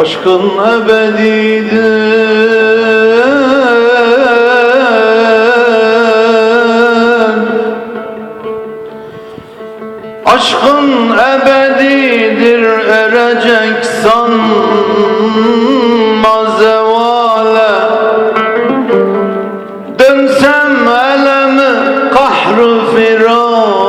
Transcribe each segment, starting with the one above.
Aşkın ebedidir. Aşkın ebedidir erecek sanma zevale. Dönsem elemi kahru firakınla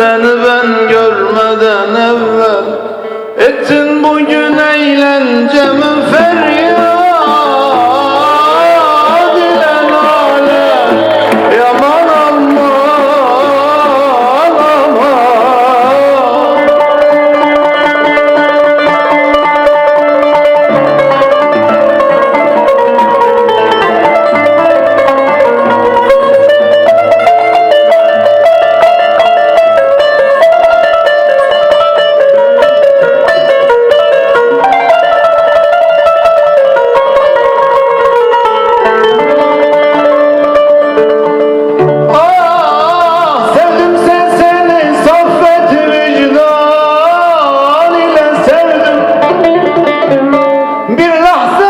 seni ben görmeden evvel Ettin bugün eğlencemin feryat ます。